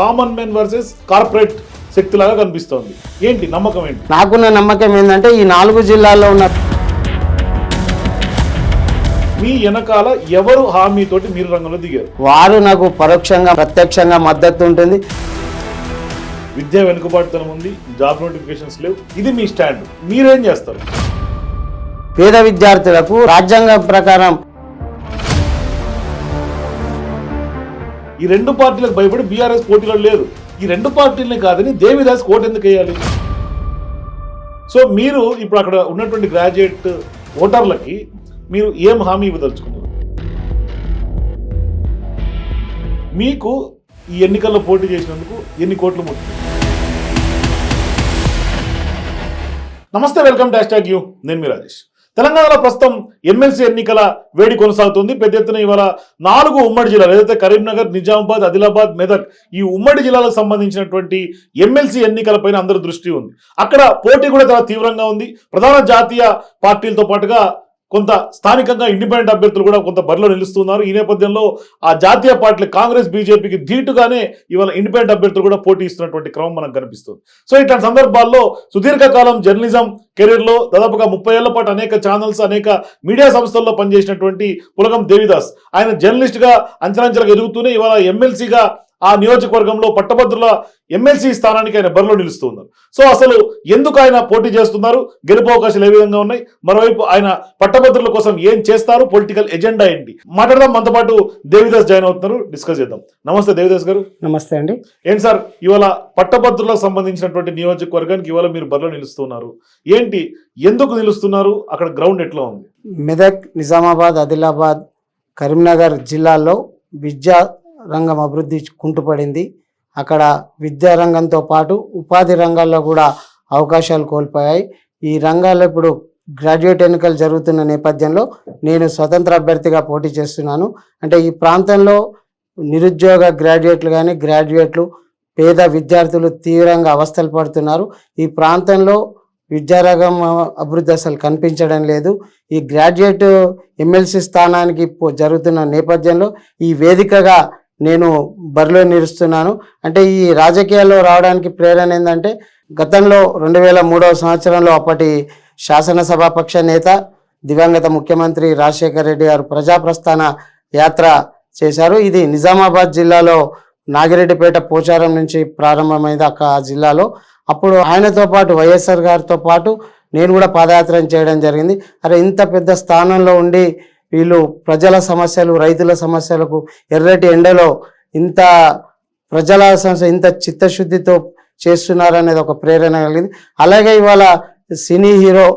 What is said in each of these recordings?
Common men versus corporate శక్తిలాగా కనిపిస్తోంది. ఏంటి నమ్మకం ఏంటి? నాకున్న నమ్మకం ఏంటంటే ఈ నాలుగు జిల్లాల్లో ఉన్న మీ వెనకాల ఎవరు హామీతోటి మీరు రంగంలో దిగారు? వారు నాకు పరోక్షంగా ప్రత్యక్షంగా మద్దతు ఉంటుంది. విద్య వెనుకబాటుతనం ఉంది జాబ్ నోటిఫికేషన్స్ లేవు. ఇది మీ స్టాండ్. మీరేం చేస్తారు? పేద విద్యార్థులకు రాజ్యాంగం ప్రకారం ఈ రెండు పార్టీలకు భయపడి బీఆర్ఎస్ పోటీలో లేదు ఈ రెండు పార్టీలని కాదని దేవిదాస్ ఓటు ఎందుకు వేయాలి? సో మీరు ఇప్పుడు అక్కడ ఉన్నటువంటి గ్రాడ్యుయేట్ ఓటర్లకి మీరు ఏం హామీ ఇవ్వదలుచుకున్నారు? మీకు ఈ ఎన్నికల్లో పోటీ చేసినందుకు ఎన్ని కోట్లు ముట్టింది నమస్తే వెల్కమ్ టు హ్యాష్ యూ. నేను మీ రాజేష్. తెలంగాణలో ప్రస్తుతం ఎమ్మెల్సీ ఎన్నికల వేడి కొనసాగుతుంది. పెద్ద ఎత్తున ఇవాళ నాలుగు ఉమ్మడి జిల్లాలు ఏదైతే కరీంనగర్ నిజామాబాద్ ఆదిలాబాద్ మెదక్ ఈ ఉమ్మడి జిల్లాలకు సంబంధించినటువంటి ఎమ్మెల్సీ ఎన్నికలపైన అందరి దృష్టి ఉంది. అక్కడ పోటీ కూడా చాలా తీవ్రంగా ఉంది. ప్రధాన జాతీయ పార్టీలతో పాటుగా కొంత స్థానికంగా ఇండిపెండెంట్ అభ్యర్థులు కూడా కొంత బరిలో నిలుస్తున్నారు. ఈ నేపథ్యంలో ఆ జాతీయ పార్టీలు కాంగ్రెస్ బీజేపీకి ధీటుగానే ఇవాళ ఇండిపెండెంట్ అభ్యర్థులు కూడా పోటీ ఇస్తున్నటువంటి క్రమం మనకు కనిపిస్తుంది. సో ఇట్లాంటి సందర్భాల్లో సుదీర్ఘకాలం జర్నలిజం కెరీర్లో దాదాపుగా ముప్పై ఏళ్ళ పాటు అనేక ఛానల్స్ అనేక మీడియా సంస్థల్లో పనిచేసినటువంటి పులగం దేవిదాస్. ఆయన జర్నలిస్ట్గా అంచనాంచలకు ఎదుగుతూనే ఇవాళ ఎమ్మెల్సీగా ఆ నియోజకవర్గంలో పట్టభద్రుల ఎమ్మెల్సీ స్థానానికి ఆయన బరిలో నిలుస్తున్నారు. సో అసలు ఎందుకు ఆయన పోటీ చేస్తున్నారు? గెలుపు అవకాశాలు ఏ విధంగా ఉన్నాయి? మరోవైపు ఆయన పట్టభద్రుల కోసం ఏం చేస్తారు? పొలిటికల్ ఎజెండా ఏంటి? మాట్లాడదాం. మనతో పాటు దేవిదాస్ జాయిన్ అవుతున్నారు. డిస్కస్ చేద్దాం. నమస్తే దేవిదాస్ గారు. నమస్తే అండి. ఏంటి సార్ ఇవాళ పట్టభద్రులకు సంబంధించినటువంటి నియోజకవర్గానికి ఇవాళ మీరు బరిలో నిలుస్తున్నారు. ఏంటి? ఎందుకు నిలుస్తున్నారు? అక్కడ గ్రౌండ్ ఎట్లా ఉంది? మెదక్ నిజామాబాద్ ఆదిలాబాద్ కరీంనగర్ జిల్లాల్లో విద్యా రంగం అభివృద్ధి కుంటుపడింది అక్కడ విద్యా రంగంతో పాటు ఉపాధి రంగాల్లో కూడా అవకాశాలు కోల్పోయాయి. ఈ రంగాల్లో ఇప్పుడు గ్రాడ్యుయేట్ ఎన్నికలు జరుగుతున్న నేపథ్యంలో నేను స్వతంత్ర అభ్యర్థిగా పోటీ చేస్తున్నాను. అంటే ఈ ప్రాంతంలో నిరుద్యోగ గ్రాడ్యుయేట్లు కానీ గ్రాడ్యుయేట్లు పేద విద్యార్థులు తీవ్రంగా అవస్థలు పడుతున్నారు. ఈ ప్రాంతంలో విద్యారంగం అభివృద్ధి అసలు కనిపించడం లేదు. ఈ గ్రాడ్యుయేట్ ఎమ్మెల్సీ స్థానానికి జరుగుతున్న నేపథ్యంలో ఈ వేదికగా నేను బరిలో నిలుస్తున్నాను. అంటే ఈ రాజకీయాల్లో రావడానికి ప్రేరణ ఏంటంటే గతంలో రెండు వేల మూడవ సంవత్సరంలో అప్పటి శాసనసభాపక్ష నేత దివంగత ముఖ్యమంత్రి రాజశేఖర రెడ్డి గారు ప్రజాప్రస్థాన యాత్ర చేశారు. ఇది నిజామాబాద్ జిల్లాలో నాగిరెడ్డిపేట పోచారం నుంచి ప్రారంభమైంది అక్క ఆ జిల్లాలో. అప్పుడు ఆయనతో పాటు వైఎస్ఆర్ గారితో పాటు నేను కూడా పాదయాత్ర చేయడం జరిగింది. అరే ఇంత పెద్ద స్థానంలో ఉండి వీళ్ళు ప్రజల సమస్యలు రైతుల సమస్యలకు ఎర్రటి ఎండలో ఇంత ప్రజల సమస్య ఇంత చిత్తశుద్ధితో చేస్తున్నారనేది ఒక ప్రేరణ కలిగింది. అలాగే ఇవాళ cine hero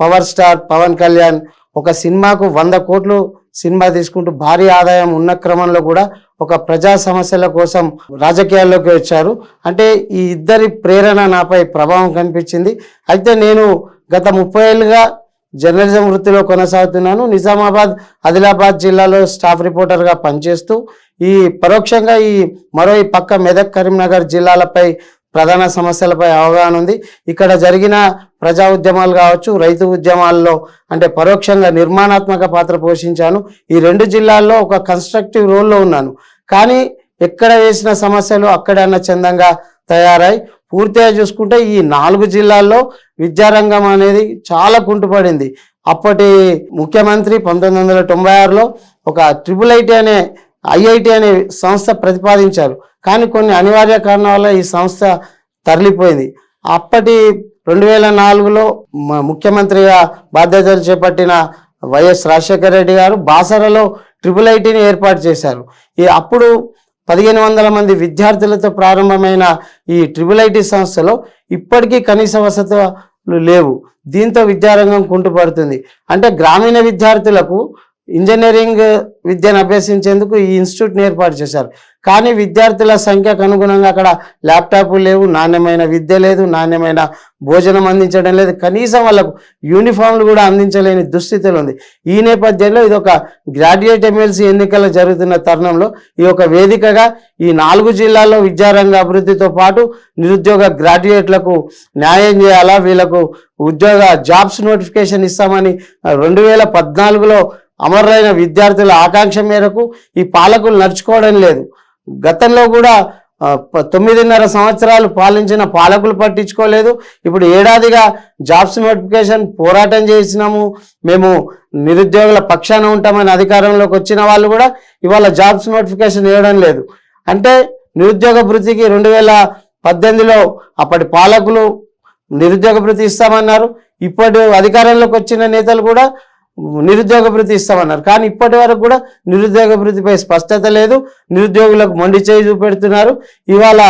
power star Pawan Kalyan ఒక సినిమాకు వంద కోట్లు సినిమా తీసుకుంటూ భారీ ఆదాయం ఉన్న క్రమంలో కూడా ఒక ప్రజా సమస్యల కోసం రాజకీయాల్లోకి వచ్చారు. అంటే ఈ ఇద్దరి ప్రేరణ నాపై ప్రభావం కనిపించింది. అయితే నేను గత ముప్పై ఏళ్ళుగా జర్నలిజం వృత్తిలో కొనసాగుతున్నాను. నిజామాబాద్ ఆదిలాబాద్ జిల్లాలో స్టాఫ్ రిపోర్టర్గా పనిచేస్తూ ఈ పరోక్షంగా ఈ మరో ఈ పక్క మెదక్ కరీంనగర్ జిల్లాలపై ప్రధాన సమస్యలపై అవగాహన ఉంది. ఇక్కడ జరిగిన ప్రజా ఉద్యమాలు కావచ్చు రైతు ఉద్యమాల్లో అంటే పరోక్షంగా నిర్మాణాత్మక పాత్ర పోషించాను. ఈ రెండు జిల్లాల్లో ఒక కన్స్ట్రక్టివ్ రోల్లో ఉన్నాను. కానీ ఎక్కడ వేసిన సమస్యలు అక్కడన్న చందంగా తయారై పూర్తిగా చూసుకుంటే ఈ నాలుగు జిల్లాల్లో విద్యారంగం అనేది చాలా కుంటుపడింది. అప్పటి ముఖ్యమంత్రి పంతొమ్మిది వందల తొంభై ఆరులో ఒక ట్రిపుల్ ఐటీ అనే ఐఐటి అనే సంస్థ ప్రతిపాదించారు. కానీ కొన్ని అనివార్య కారణాల వల్ల ఈ సంస్థ తరలిపోయింది. అప్పటి రెండు వేల నాలుగులో ముఖ్యమంత్రిగా బాధ్యతలు చేపట్టిన వైఎస్ రాజశేఖర రెడ్డి గారు బాసరలో ట్రిపుల్ ఐటీని ఏర్పాటు చేశారు. ఈ అప్పుడు పదిహేను వందల మంది విద్యార్థులతో ప్రారంభమైన ఈ ట్రిపుల్ ఐటీ సంస్థలో ఇప్పటికీ కనీస వసతులు లేవు. దీంతో విద్యారంగం కుంటుపడుతుంది. అంటే గ్రామీణ విద్యార్థులకు ఇంజనీరింగ్ విద్యను అభ్యసించేందుకు ఈ ఇన్స్టిట్యూట్ని ఏర్పాటు చేశారు. కానీ విద్యార్థుల సంఖ్యకు అనుగుణంగా అక్కడ ల్యాప్టాప్లు లేవు నాణ్యమైన విద్య లేదు నాణ్యమైన భోజనం అందించడం లేదు. కనీసం వాళ్ళకు యూనిఫామ్లు కూడా అందించలేని దుస్థితిలో ఉంది. ఈ నేపథ్యంలో ఇది ఒక గ్రాడ్యుయేట్ ఎమ్మెల్సీ ఎన్నికలు జరుగుతున్న తరుణంలో ఈ యొక్క వేదికగా ఈ నాలుగు జిల్లాల్లో విద్యారంగ అభివృద్ధితో పాటు నిరుద్యోగ గ్రాడ్యుయేట్లకు న్యాయం చేయాలా వీళ్ళకు ఉద్యోగ జాబ్స్ నోటిఫికేషన్ ఇస్తామని రెండు వేల పద్నాలుగులో అమరులైన విద్యార్థుల ఆకాంక్ష మేరకు ఈ పాలకులు నడుచుకోవడం లేదు. గతంలో కూడా ప- తొమ్మిదిన్నర సంవత్సరాలు పాలించిన పాలకులు పట్టించుకోలేదు. ఇప్పుడు ఏడాదిగా జాబ్స్ నోటిఫికేషన్ పోరాటం చేసినాము. మేము నిరుద్యోగుల పక్షాన ఉంటామని అధికారంలోకి వచ్చిన వాళ్ళు కూడా ఇవాళ జాబ్స్ నోటిఫికేషన్ ఇవ్వడం లేదు. అంటే నిరుద్యోగ భృతికి రెండు వేల పద్దెనిమిదిలో అప్పటి పాలకులు నిరుద్యోగ భృతి ఇస్తామన్నారు. ఇప్పటి అధికారంలోకి వచ్చిన నేతలు కూడా నిరుద్యోగ భృతి ఇస్తామన్నారు. కానీ ఇప్పటి వరకు కూడా నిరుద్యోగ భృతిపై స్పష్టత లేదు. నిరుద్యోగులకు మొండి చేయి చూపెడుతున్నారు. ఇవాళ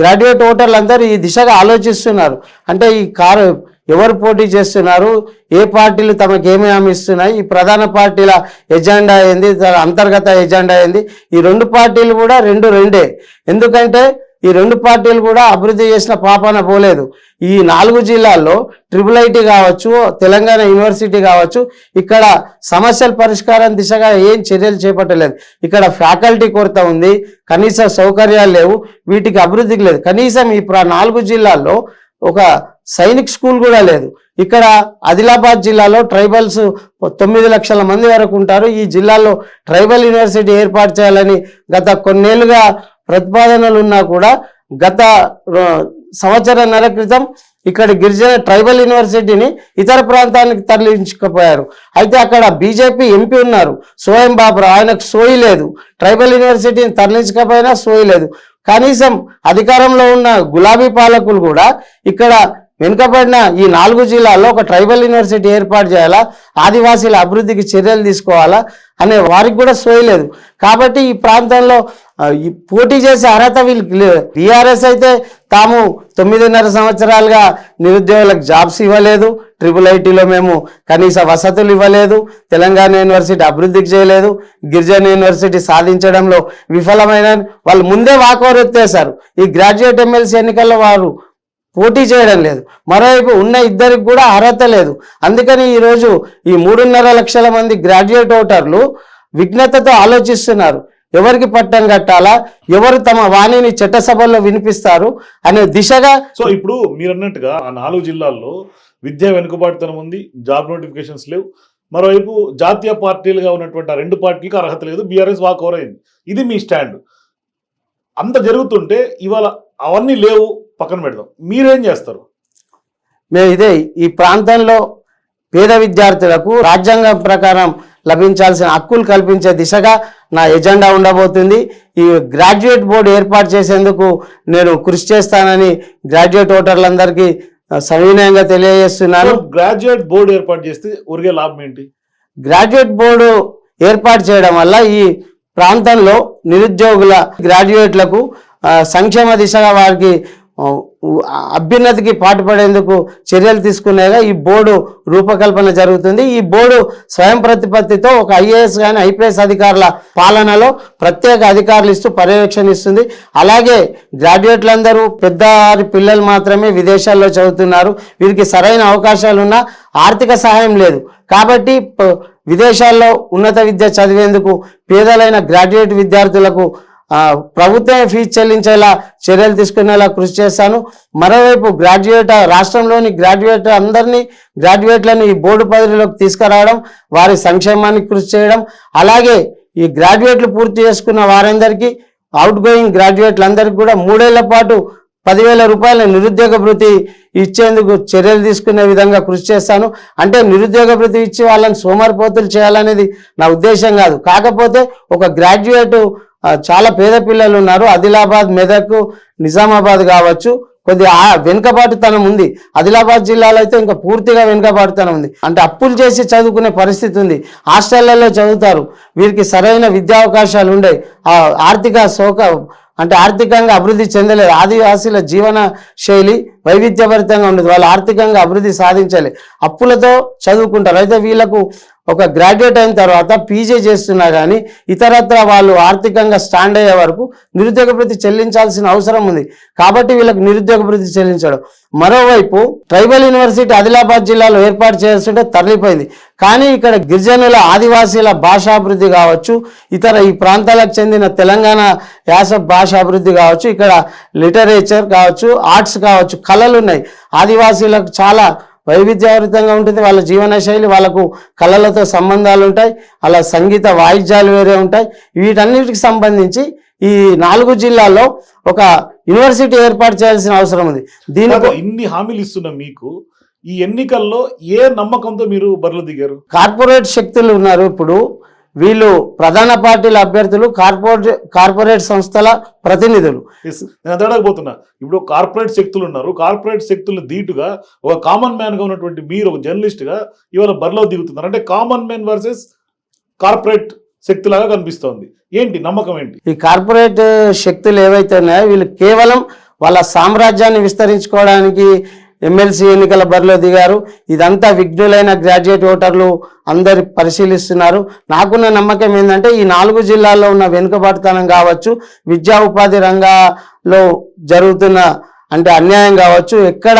గ్రాడ్యుయేట్ ఓటర్లు అందరూ ఈ దిశగా ఆలోచిస్తున్నారు. అంటే ఈ కారు ఎవరు పోటీ చేస్తున్నారు? ఏ పార్టీలు తమకు ఏమి హామీస్తున్నాయి ఈ ప్రధాన పార్టీల ఎజెండా ఏంది? అంతర్గత ఎజెండా ఏంది? ఈ రెండు పార్టీలు కూడా రెండు రెండే. ఎందుకంటే ఈ రెండు పార్టీలు కూడా అభివృద్ధి చేసిన పాపాన పోలేదు. ఈ నాలుగు జిల్లాల్లో ట్రిపుల్ ఐటీ కావచ్చు తెలంగాణ యూనివర్సిటీ కావచ్చు ఇక్కడ సమస్యల పరిష్కారం దిశగా ఏం చర్యలు చేపట్టలేదు. ఇక్కడ ఫ్యాకల్టీ కొరత ఉంది కనీస సౌకర్యాలు లేవు వీటికి అభివృద్ధికి లేదు. కనీసం ఈ నాలుగు జిల్లాల్లో ఒక సైనిక్ స్కూల్ కూడా లేదు. ఇక్కడ ఆదిలాబాద్ జిల్లాలో ట్రైబల్స్ తొమ్మిది లక్షల మంది వరకు ఉంటారు. ఈ జిల్లాలో ట్రైబల్ యూనివర్సిటీ ఏర్పాటు చేయాలని గత కొన్నేళ్ళుగా ప్రతిపాదనలు ఉన్నా కూడా గత సంవత్సరన్నర క్రితం ఇక్కడ గిరిజన ట్రైబల్ యూనివర్సిటీని ఇతర ప్రాంతానికి తరలించకపోయారు. అయితే అక్కడ బీజేపీ ఎంపీ ఉన్నారు. సోయం బాబురావు. ఆయనకు సోయి లేదు. ట్రైబల్ యూనివర్సిటీని తరలించకపోయినా సోయి లేదు. కనీసం అధికారంలో ఉన్న గులాబీ పాలకులు కూడా ఇక్కడ వెనుకబడిన ఈ నాలుగు జిల్లాల్లో ఒక ట్రైబల్ యూనివర్సిటీ ఏర్పాటు చేయాలా? ఆదివాసీల అభివృద్ధికి చర్యలు తీసుకోవాలా? అనే వారికి కూడా సోయలేదు కాబట్టి ఈ ప్రాంతంలో పోటీ చేసే అర్హత వీళ్ళకి లేదు టీఆర్ఎస్ అయితే తాము తొమ్మిదిన్నర సంవత్సరాలుగా నిరుద్యోగులకు జాబ్స్ ఇవ్వలేదు ట్రిపుల్ ఐటీలో మేము కనీస వసతులు ఇవ్వలేదు తెలంగాణ యూనివర్సిటీ అభివృద్ధికి చేయలేదు గిరిజన యూనివర్సిటీ సాధించడంలో విఫలమైన వాళ్ళు ముందే వాకౌట్ ఎత్తేశారు. ఈ గ్రాడ్యుయేట్ ఎమ్మెల్సీ ఎన్నికల్లో వారు పోటీ చేయడం లేదు. మరోవైపు ఉన్న ఇద్దరికి కూడా అర్హత లేదు. అందుకని ఈరోజు ఈ మూడున్నర లక్షల మంది గ్రాడ్యుయేట్ ఓటర్లు విఘ్నతతో ఆలోచిస్తున్నారు. ఎవరికి పట్టం కట్టాలా? ఎవరు తమ వాణిని చట్టసభల్లో వినిపిస్తారు అనే దిశగా సో ఇప్పుడు మీరు అన్నట్టుగా ఆ నాలుగు జిల్లాల్లో విద్యా వెనుకబాటుతనం ఉంది జాబ్ నోటిఫికేషన్స్ లేవు. మరోవైపు జాతీయ పార్టీలుగా ఉన్నటువంటి ఆ రెండు పార్టీలకు అర్హత లేదు బీఆర్ఎస్ వాక్ ఓవర్ అయింది ఇది మీ స్టాండ్. అంత జరుగుతుంటే ఇవాళ అవన్నీ లేవు పక్కన పెడదాం. మీరేం చేస్తారు? మేము ఇదే ఈ ప్రాంతంలో పేద విద్యార్థులకు రాజ్యాంగం ప్రకారం లభించాల్సిన హక్కులు కల్పించే దిశగా నా ఎజెండా ఉండబోతుంది. ఈ గ్రాడ్యుయేట్ బోర్డు ఏర్పాటు చేసేందుకు నేను కృషి చేస్తానని గ్రాడ్యుయేట్ ఓటర్లందరికీ సవినయంగా తెలియజేస్తున్నాను. గ్రాడ్యుయేట్ బోర్డు ఏర్పాటు చేస్తే ఒరిగే లాభం ఏంటి? గ్రాడ్యుయేట్ బోర్డు ఏర్పాటు చేయడం వల్ల ఈ ప్రాంతంలో నిరుద్యోగుల గ్రాడ్యుయేట్లకు సంక్షేమ దిశగా వారికి అభ్యున్నతికి పాటుపడేందుకు చర్యలు తీసుకునేగా ఈ బోర్డు రూపకల్పన జరుగుతుంది. ఈ బోర్డు స్వయం ప్రతిపత్తితో ఒక ఐఏఎస్ కానీ ఐపీఎస్ అధికారుల పాలనలో ప్రత్యేక అధికారులు ఇస్తూ పర్యవేక్షణ ఇస్తుంది. అలాగే గ్రాడ్యుయేట్లందరూ పెద్దవారి పిల్లలు మాత్రమే విదేశాల్లో చదువుతున్నారు. వీరికి సరైన అవకాశాలు ఉన్నా ఆర్థిక సహాయం లేదు. కాబట్టి విదేశాల్లో ఉన్నత విద్య చదివేందుకు పేదలైన గ్రాడ్యుయేట్ విద్యార్థులకు ప్రభుత్వమే ఫీజు చెల్లించేలా చర్యలు తీసుకునేలా కృషి చేస్తాను మరోవైపు గ్రాడ్యుయేట్ రాష్ట్రంలోని గ్రాడ్యుయేట్ అందరినీ గ్రాడ్యుయేట్లను ఈ బోర్డు పదవిలోకి తీసుకురావడం వారి సంక్షేమానికి కృషి చేయడం అలాగే ఈ గ్రాడ్యుయేట్లు పూర్తి చేసుకున్న వారందరికీ అవుట్ గోయింగ్ గ్రాడ్యుయేట్లందరికీ కూడా మూడేళ్ళ పాటు పదివేల రూపాయల నిరుద్యోగ భృతి ఇచ్చేందుకు చర్యలు తీసుకునే విధంగా కృషి చేస్తాను అంటే నిరుద్యోగ భృతి ఇచ్చి వాళ్ళని సోమరిపోతులు చేయాలనేది నా ఉద్దేశం కాదు. కాకపోతే ఒక గ్రాడ్యుయేట్ చాలా పేద పిల్లలు ఉన్నారు. ఆదిలాబాద్ మెదక్ నిజామాబాద్ కావచ్చు. కొద్ది ఆ వెనుకబాటుతనం ఉంది. ఆదిలాబాద్ జిల్లాలో అయితే ఇంకా పూర్తిగా వెనుకబాటుతనం ఉంది. అంటే అప్పులు చేసి చదువుకునే పరిస్థితి ఉంది. హాస్టళ్ళలో చదువుతారు. వీరికి సరైన విద్యా అవకాశాలు ఉండే ఆర్థిక సౌక అంటే ఆర్థికంగా అభివృద్ధి చెందలేదు. ఆదివాసీల జీవన శైలి వైవిధ్యభరితంగా ఉండదు. వాళ్ళు ఆర్థికంగా అభివృద్ధి సాధించాలి. అప్పులతో చదువుకుంటారు. అయితే వీళ్ళకు ఒక గ్రాడ్యుయేట్ అయిన తర్వాత పీజీ చేస్తున్నా కానీ ఇతరత్ర వాళ్ళు ఆర్థికంగా స్టాండ్ అయ్యే వరకు నిరుద్యోగ భృతి చెల్లించాల్సిన అవసరం ఉంది. కాబట్టి వీళ్ళకు నిరుద్యోగ భృతి చెల్లించడం. మరోవైపు ట్రైబల్ యూనివర్సిటీ ఆదిలాబాద్ జిల్లాలో ఏర్పాటు చేస్తుంటే తరలిపోయింది. కానీ ఇక్కడ గిరిజనుల ఆదివాసీల భాషాభివృద్ధి కావచ్చు ఇతర ఈ ప్రాంతాలకు చెందిన తెలంగాణ యాస భాషాభివృద్ధి కావచ్చు ఇక్కడ లిటరేచర్ కావచ్చు ఆర్ట్స్ కావచ్చు కళలు ఉన్నాయి ఆదివాసీలకు చాలా వైవిధ్యభరితంగా ఉంటుంది. వాళ్ళ జీవన శైలి వాళ్ళకు కళలతో సంబంధాలు ఉంటాయి అలా సంగీత వాయిద్యాలు వేరే ఉంటాయి. వీటన్నిటికి సంబంధించి ఈ నాలుగు జిల్లాల్లో ఒక యూనివర్సిటీ ఏర్పాటు చేయాల్సిన అవసరం ఉంది. దీని కాదు, ఇన్ని హామీలు ఇస్తున్న మీకు ఈ ఎన్నికల్లో ఏ నమ్మకంతో మీరు బరిలో దిగారు? కార్పొరేట్ శక్తులు ఉన్నారు ఇప్పుడు. వీళ్ళు ప్రధాన పార్టీల అభ్యర్థులు కార్పొరేట్ కార్పొరేట్ సంస్థల ప్రతినిధులు. నేను అడగబోతున్నా. ఇప్పుడు కార్పొరేట్ శక్తులు ఉన్నారు. కార్పొరేట్ శక్తులు ధీటుగా ఒక కామన్ మ్యాన్గా ఉన్నటువంటి మీరు ఒక జర్నలిస్ట్గా ఇవాళ బరిలో దిగుతున్నారు. అంటే కామన్ మ్యాన్ వర్సెస్ కార్పొరేట్ శక్తిలాగా కనిపిస్తోంది. ఏంటి? నమ్మకం ఏంటి? ఈ కార్పొరేట్ శక్తులు ఏవైతే ఉన్నాయో వీళ్ళు కేవలం వాళ్ళ సామ్రాజ్యాన్ని విస్తరించుకోవడానికి ఎమ్మెల్సీ ఎన్నికల బరిలో దిగారు. ఇదంతా విఘ్నులైన గ్రాడ్యుయేట్ ఓటర్లు అందరు పరిశీలిస్తున్నారు. నాకున్న నమ్మకం ఏంటంటే ఈ నాలుగు జిల్లాల్లో ఉన్న వెనుకబాటుతనం కావచ్చు విద్యా ఉపాధి రంగాల్లో జరుగుతున్న అంటే అన్యాయం కావచ్చు ఎక్కడ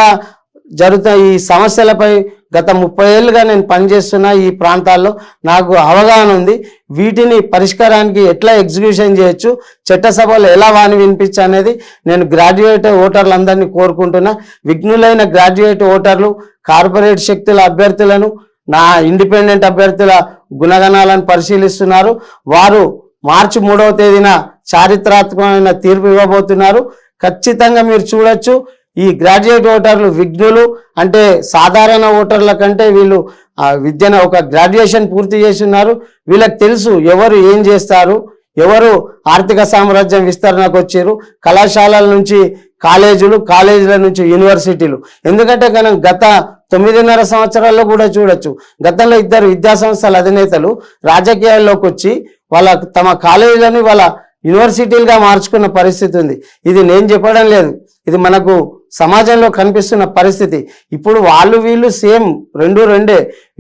జరుగుతున్న ఈ సమస్యలపై గత ముప్పై ఏళ్ళుగా నేను పనిచేస్తున్న ఈ ప్రాంతాల్లో నాకు అవగాహన ఉంది. వీటిని పరిష్కారానికి ఎట్లా ఎగ్జిక్యూషన్ చేయొచ్చు చట్టసభలో ఎలా వాని వినిపించు అనేది నేను గ్రాడ్యుయేట్ ఓటర్లందరినీ కోరుకుంటున్నా. విఘ్నులైన గ్రాడ్యుయేట్ ఓటర్లు కార్పొరేట్ శక్తుల అభ్యర్థులను నా ఇండిపెండెంట్ అభ్యర్థుల గుణగణాలను పరిశీలిస్తున్నారు. వారు మార్చి మూడవ తేదీన చారిత్రాత్మకమైన తీర్పు ఇవ్వబోతున్నారు. ఖచ్చితంగా మీరు చూడొచ్చు. ఈ గ్రాడ్యుయేట్ ఓటర్లు విఘ్నులు అంటే సాధారణ ఓటర్ల కంటే వీళ్ళు ఆ విద్యను ఒక గ్రాడ్యుయేషన్ పూర్తి చేసి ఉన్నారు వీళ్ళకి తెలుసు ఎవరు ఏం చేస్తారు ఎవరు ఆర్థిక సామ్రాజ్యం విస్తరణకు వచ్చారు కళాశాలల నుంచి కాలేజీలు కాలేజీల నుంచి యూనివర్సిటీలు ఎందుకంటే మనం గత తొమ్మిదిన్నర సంవత్సరాల్లో కూడా చూడొచ్చు గతంలో ఇద్దరు విద్యా సంస్థల అధినేతలు రాజకీయాల్లోకి వచ్చి వాళ్ళ తమ కాలేజీలని వాళ్ళ యూనివర్సిటీలుగా మార్చుకున్న పరిస్థితి ఉంది. ఇది నేను చెప్పడం లేదు. ఇది మనకు సమాజంలో కనిపిస్తున్న పరిస్థితి. ఇప్పుడు వాళ్ళు వీళ్ళు సేమ్ రెండు రెండే.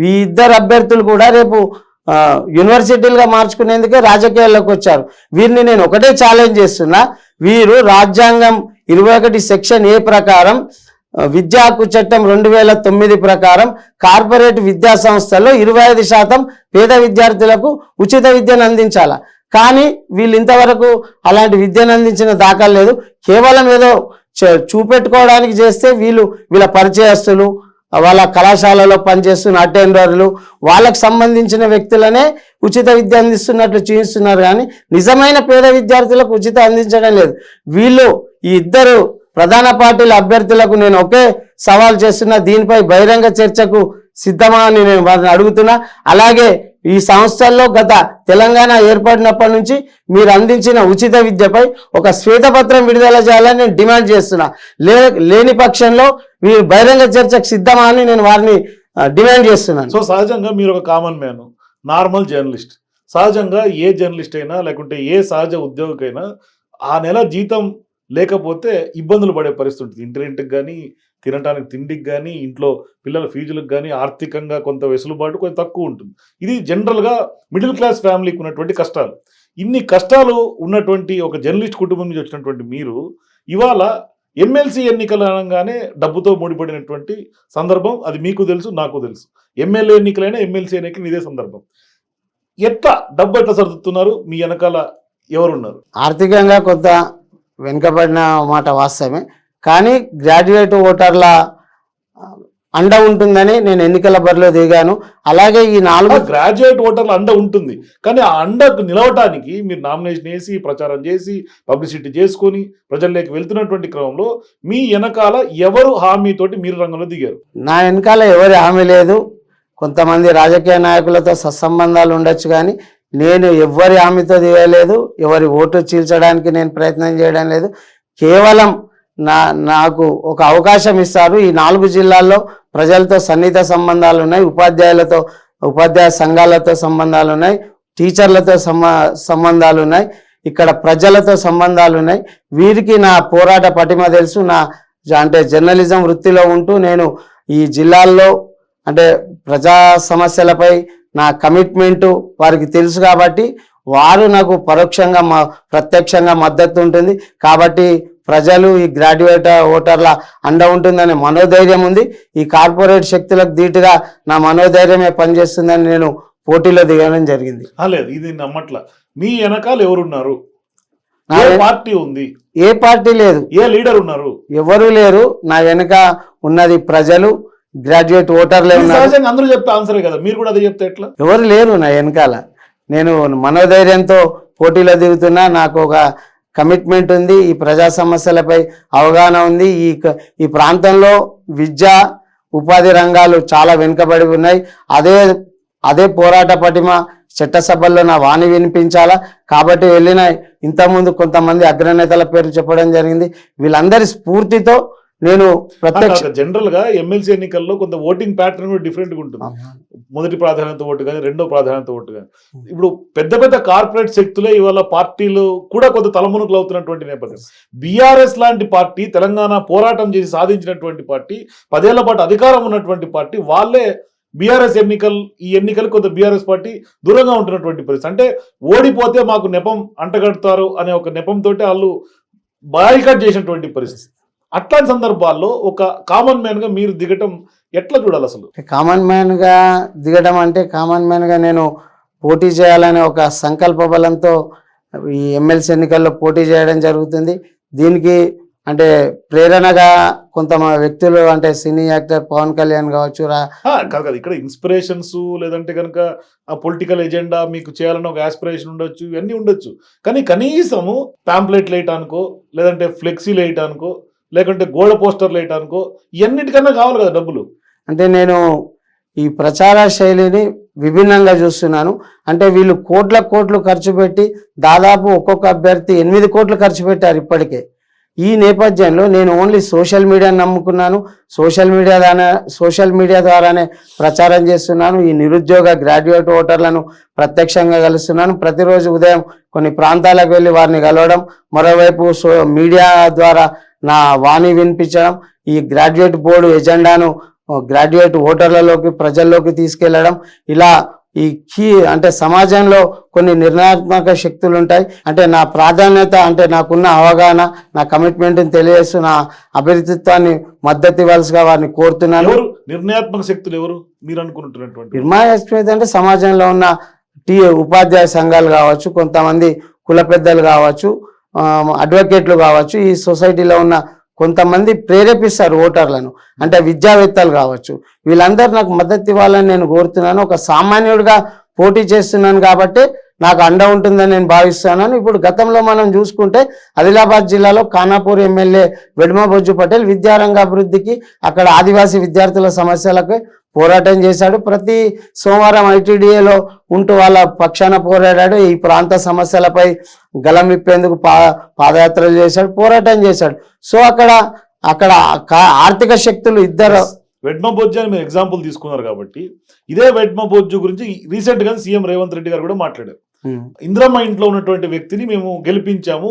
ఈ ఇద్దరు అభ్యర్థులు కూడా రేపు యూనివర్సిటీలుగా మార్చుకునేందుకే రాజకీయాల్లోకి వచ్చారు. వీరిని నేను ఒకటే ఛాలెంజ్ చేస్తున్నా. వీరు రాజ్యాంగం ఇరవై ఒకటి సెక్షన్ ఏ ప్రకారం విద్యా హక్కు చట్టం రెండు వేల తొమ్మిది ప్రకారం కార్పొరేట్ విద్యా సంస్థల్లో ఇరవై ఐదు శాతం పేద విద్యార్థులకు ఉచిత విద్యను అందించాల? కానీ వీళ్ళు ఇంతవరకు అలాంటి విద్యను అందించిన దాఖలు లేదు. కేవలం ఏదో చూపెట్టుకోవడానికి చేస్తే వీళ్ళు వీళ్ళ పరిచయస్తులు వాళ్ళ కళాశాలలో పనిచేస్తున్న అటెండర్లు వాళ్ళకు సంబంధించిన వ్యక్తులనే ఉచిత విద్య అందిస్తున్నట్లు చూపిస్తున్నారు కానీ నిజమైన పేద విద్యార్థులకు ఉచిత అందించడం లేదు. వీళ్ళు ఈ ఇద్దరు ప్రధాన పార్టీల అభ్యర్థులకు నేను ఒకే సవాల్ చేస్తున్నా. దీనిపై బహిరంగ చర్చకు సిద్ధమా అని నేను వారిని అడుగుతున్నా. అలాగే ఈ సంస్థల్లో గత తెలంగాణ ఏర్పడినప్పటి నుంచి మీరు అందించిన ఉచిత విద్యపై ఒక శ్వేతపత్రం విడుదల చేయాలని నేను డిమాండ్ చేస్తున్నా. లే లేని పక్షంలో మీరు బహిరంగ చర్చకు సిద్ధమా అని నేను వారిని డిమాండ్ చేస్తున్నాను. సో సహజంగా మీరు ఒక కామన్ మ్యాన్ నార్మల్ జర్నలిస్ట్. సహజంగా ఏ జర్నలిస్ట్ అయినా లేకుంటే ఏ సహజ ఉద్యోగికైనా ఆ నెల జీతం లేకపోతే ఇబ్బందులు పడే పరిస్థితి ఉంటుంది. ఇంటర్నెట్కి కానీ తినడానికి తిండికి కానీ ఇంట్లో పిల్లల ఫీజులకు కానీ ఆర్థికంగా కొంత వెసులుబాటు కొంచెం తక్కువ ఉంటుంది. ఇది జనరల్గా మిడిల్ క్లాస్ ఫ్యామిలీకి ఉన్నటువంటి కష్టాలు. ఇన్ని కష్టాలు ఉన్నటువంటి ఒక జర్నలిస్ట్ కుటుంబం నుంచి వచ్చినటువంటి మీరు ఇవాళ ఎమ్మెల్సీ ఎన్నికలు అనగానే డబ్బుతో ముడిపడినటువంటి సందర్భం అది మీకు తెలుసు నాకు తెలుసు. ఎమ్మెల్యే ఎన్నికలైనా ఎమ్మెల్సీ ఎన్నికలు ఇదే సందర్భం. ఎట్లా డబ్బు ఎట్లా సర్దుతున్నారు? మీ వెనకాల ఎవరున్నారు? ఆర్థికంగా కొంత వెనుకబడిన మాట వాస్తవమే. కానీ గ్రాడ్యుయేట్ ఓటర్ల అండ ఉంటుందని నేను ఎన్నికల బరిలో దిగాను. అలాగే ఈ నాలుగు గ్రాడ్యుయేట్ ఓటర్ల అండ ఉంటుంది. కానీ ఆ అండకు నిలవటానికి మీరు నామినేషన్ వేసి ప్రచారం చేసి పబ్లిసిటీ చేసుకొని ప్రజల్లోకి వెళ్తున్నటువంటి క్రమంలో మీ వెనకాల ఎవరు హామీతోటి మీరు రంగంలో దిగారు? నా వెనకాల ఎవరి హామీ లేదు. కొంతమంది రాజకీయ నాయకులతో సత్సంబంధాలు ఉండొచ్చు కానీ నేను ఎవరి హామీతో దిగలేదు. ఎవరి ఓటు చీల్చడానికి నేను ప్రయత్నం చేయడం లేదు. కేవలం నా నాకు ఒక అవకాశం ఇస్తారు. ఈ నాలుగు జిల్లాల్లో ప్రజలతో సన్నిహిత సంబంధాలు ఉన్నాయి. ఉపాధ్యాయులతో ఉపాధ్యాయ సంఘాలతో సంబంధాలు ఉన్నాయి. టీచర్లతో సంబంధాలు ఉన్నాయి. ఇక్కడ ప్రజలతో సంబంధాలు ఉన్నాయి. వీరికి నా పోరాట పటిమ తెలుసు. నా అంటే జర్నలిజం వృత్తిలో ఉంటూ నేను ఈ జిల్లాల్లో అంటే ప్రజా సమస్యలపై నా కమిట్మెంటు వారికి తెలుసు కాబట్టి వారు నాకు పరోక్షంగా మా ప్రత్యక్షంగా మద్దతు ఉంటుంది. కాబట్టి ప్రజలు ఈ గ్రాడ్యుయేట్ ఓటర్ల అండ ఉంటుందనే మనోధైర్యం ఉంది. ఈ కార్పొరేట్ శక్తులకు ధీటుగా నా మనోధైర్యమే పనిచేస్తుందని నేను పోటీలో దిగడం జరిగింది. లేదు ఇది నమ్మట్ల. మీ వెనకాల ఎవరున్నారు? పార్టీ ఉంది? ఏ పార్టీ లేదు. ఏ లీడర్ ఉన్నారు? ఎవరు లేరు. నా వెనుక ఉన్నది ప్రజలు గ్రాడ్యుయేట్ ఓటర్లే ఉన్నారు. అందరూ చెప్పే ఆన్సరే కదా. మీరు కూడా అదే చెప్తే ఎట్లా? ఎవరు లేరు నా వెనకాల. నేను మనోధైర్యంతో పోటీలో దిగుతున్నా. నాకు ఒక కమిట్మెంట్ ఉంది ఈ ప్రజా సమస్యలపై అవగాహన ఉంది. ఈ ఈ ప్రాంతంలో విద్య ఉపాధి రంగాలు చాలా వెనుకబడి ఉన్నాయి. అదే అదే పోరాట పటిమ చట్టసభల్లో నా వాణి వినిపించాలా? కాబట్టి వెళ్ళిన ఇంతకుముందు కొంతమంది అగ్రనేతల పేరు చెప్పడం జరిగింది. వీళ్ళందరి స్ఫూర్తితో నేను ప్రత్యక్ష జనరల్గా ఎమ్మెల్సీ ఎన్నికల్లో కొంత ఓటింగ్ ప్యాటర్న్ కూడా డిఫరెంట్గా ఉంటుంది మొదటి ప్రాధాన్యత ఓటు కానీ రెండో ప్రాధాన్యత ఓటు కానీ. ఇప్పుడు పెద్ద పెద్ద కార్పొరేట్ శక్తులే ఇవాళ పార్టీలు కూడా కొంత తలమునుకులు అవుతున్నటువంటి నేపథ్యం. బీఆర్ఎస్ లాంటి పార్టీ తెలంగాణ పోరాటం చేసి సాధించినటువంటి పార్టీ పదేళ్ళ పాటు అధికారం ఉన్నటువంటి పార్టీ వాళ్ళే బీఆర్ఎస్ ఎన్నికలు ఈ ఎన్నికలు కొంత బీఆర్ఎస్ పార్టీ దూరంగా ఉంటున్నటువంటి పరిస్థితి. అంటే ఓడిపోతే మాకు నెపం అంటగడతారు అనే ఒక నెపంతో వాళ్ళు బాయ్కట్ చేసినటువంటి పరిస్థితి. అట్లాంటి సందర్భాల్లో ఒక కామన్ మ్యాన్గా మీరు దిగటం ఎట్లా చూడాలి అసలు? కామన్ మ్యాన్గా దిగడం అంటే కామన్ మ్యాన్గా నేను పోటీ చేయాలనే ఒక సంకల్ప బలంతో ఈ ఎమ్మెల్సీ ఎన్నికల్లో పోటీ చేయడం జరుగుతుంది. దీనికి అంటే ప్రేరణగా కొంత వ్యక్తులు అంటే సినీ యాక్టర్ పవన్ కళ్యాణ్ కావచ్చు కాదు కాదు. ఇక్కడ ఇన్స్పిరేషన్స్ లేదంటే కనుక ఆ పొలిటికల్ ఎజెండా మీకు చేయాలని ఒక ఆస్పిరేషన్ ఉండొచ్చు ఇవన్నీ ఉండొచ్చు. కానీ కనీసము ప్యాంప్లెట్లు వేయటానికో లేదంటే ఫ్లెక్సీలు వేయటానికో లేకుంటే గోడ పోస్టర్లు వేయటానికో ఇవన్నిటికన్నా కావాలి కదా డబ్బులు. అంటే నేను ఈ ప్రచార శైలిని విభిన్నంగా చూస్తున్నాను. అంటే వీళ్ళు కోట్ల కోట్లు ఖర్చు పెట్టి దాదాపు ఒక్కొక్క అభ్యర్థి ఎనిమిది కోట్లు ఖర్చు పెట్టారు ఇప్పటికే. ఈ నేపథ్యంలో నేను ఓన్లీ సోషల్ మీడియాని నమ్ముకున్నాను. సోషల్ మీడియా ద్వారా సోషల్ మీడియా ద్వారానే ప్రచారం చేస్తున్నాను. ఈ నిరుద్యోగ గ్రాడ్యుయేట్ ఓటర్లను ప్రత్యక్షంగా కలుస్తున్నాను. ప్రతిరోజు ఉదయం కొన్ని ప్రాంతాలకు వెళ్ళి వారిని కలవడం మరోవైపు సో మీడియా ద్వారా నా వాణి వినిపించడం ఈ గ్రాడ్యుయేట్ బోర్డు ఎజెండాను గ్రాడ్యుయేట్ ఓటర్లలోకి ప్రజల్లోకి తీసుకెళ్ళడం ఇలా ఈ కీ అంటే సమాజంలో కొన్ని నిర్ణయాత్మక శక్తులు ఉంటాయి అంటే నా ప్రాధాన్యత అంటే నాకున్న అవగాహన నా కమిట్మెంట్ని తెలియజేస్తూ నా అభివృద్ధిత్వాన్ని మద్దతు ఇవ్వాల్సిగా వారిని కోరుతున్నాను. నిర్ణయాత్మక శక్తులు ఎవరు? మీరు అనుకుంటున్నటువంటి నిర్మాణ అంటే సమాజంలో ఉన్న టీ ఉపాధ్యాయ సంఘాలు కావచ్చు కొంతమంది కుల పెద్దలు కావచ్చు అడ్వకేట్లు కావచ్చు ఈ సొసైటీలో ఉన్న కొంతమంది ప్రేరేపిస్తారు ఓటర్లను. అంటే విద్యావేత్తలు కావచ్చు. వీళ్ళందరూ నాకు మద్దతు ఇవ్వాలని నేను కోరుతున్నాను. ఒక సామాన్యుడిగా పోటీ చేస్తున్నాను కాబట్టి నాకు అండ ఉంటుందని నేను భావిస్తున్నాను. ఇప్పుడు గతంలో మనం చూసుకుంటే ఆదిలాబాద్ జిల్లాలో ఖానాపూర్ ఎమ్మెల్యే వెడుమ బొజ్జు పటేల్ విద్యారంగ అభివృద్ధికి అక్కడ ఆదివాసీ విద్యార్థుల సమస్యలకు పోరాటం చేశాడు. ప్రతి సోమవారం ఐటీడీఏలో ఉంటూ వాళ్ళ పక్షాన పోరాడాడు. ఈ ప్రాంత సమస్యలపై గలం విప్పేందుకు పా పాదయాత్రలు చేశాడు పోరాటం చేశాడు. సో అక్కడ అక్కడ ఆర్థిక శక్తులు ఇద్దరు వెడ్మ బొజ్జు అని మీరు ఎగ్జాంపుల్ తీసుకున్నారు కాబట్టి ఇదే వెడ్మ బొజ్జు గురించి రీసెంట్గా సీఎం రేవంత్ రెడ్డి గారు కూడా మాట్లాడారు. ఇందిరమ్మ ఇంట్లో ఉన్నటువంటి వ్యక్తిని మేము గెలిపించాము.